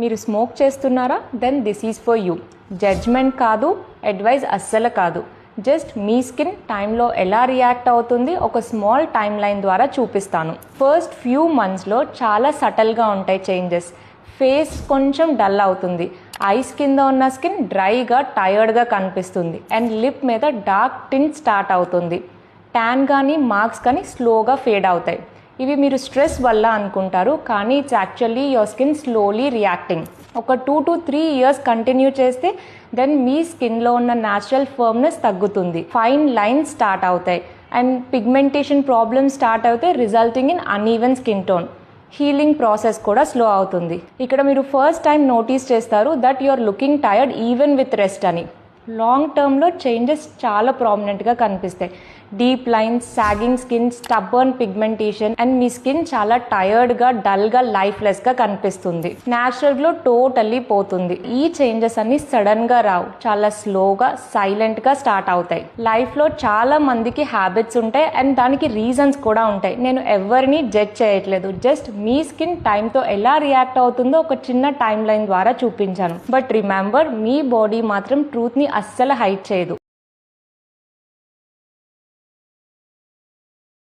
మీరు స్మోక్ చేస్తున్నారా? Then this is for you judgement కాదు అడ్వైజ్ అస్సలు కాదు. జస్ట్ మీ స్కిన్ టైంలో ఎలా రియాక్ట్ అవుతుంది ఒక స్మాల్ టైం లైన్ ద్వారా చూపిస్తాను. ఫస్ట్ ఫ్యూ మంత్స్లో చాలా సటల్గా ఉంటాయి చేంజెస్ ఫేస్ కొంచెం డల్ అవుతుంది. ఐస్ కింద ఉన్న స్కిన్ డ్రైగా టయర్డ్గా కనిపిస్తుంది. అండ్ లిప్ మీద డార్క్ టింట్ స్టార్ట్ అవుతుంది. ట్యాన్ కానీ మార్క్స్ కానీ స్లోగా ఫేడ్ అవుతాయి. ఇవి మీరు స్ట్రెస్ వల్ల అనుకుంటారు కానీ it's actually your skin slowly reacting ఒక two to three years continue చేస్తే దెన్ మీ స్కిన్లో ఉన్న న్యాచురల్ ఫర్మ్నెస్ తగ్గుతుంది. ఫైన్ లైన్స్ స్టార్ట్ అవుతాయి. అండ్ పిగ్మెంటేషన్ ప్రాబ్లమ్స్ స్టార్ట్ అవుతాయి resulting in uneven skin tone healing process కూడా స్లో అవుతుంది. ఇక్కడ మీరు ఫస్ట్ టైం నోటీస్ చేస్తారు that you are looking tired even with rest అని. లాంగ్ టర్మ్లో చేంజెస్ చాలా ప్రామినెంట్గా కనిపిస్తాయి. Deep lines sagging skin stubborn pigmentation and me skin చాలా టైర్డ్గా డల్గా లైఫ్లెస్గా కనిపిస్తుంది. న్యాచురల్ గ్లో టోటల్లీ పోతుంది. ఈ చేంజెస్ అన్ని సడన్గా రావు. చాలా స్లోగా సైలెంట్గా స్టార్ట్ అవుతాయి. లైఫ్లో చాలా మందికి హ్యాబిట్స్ ఉంటాయి అండ్ దానికి రీజన్స్ కూడా ఉంటాయి. నేను ఎవరిని జడ్జ్ చేయట్లేదు. జస్ట్ మీ స్కిన్ టైంతో ఎలా రియాక్ట్ అవుతుందో ఒక చిన్న టైం లైన్ ద్వారా చూపించాను. బట్ రిమెంబర్ మీ బాడీ మాత్రం ట్రూత్ని అస్సలు హైట్ చేయదు.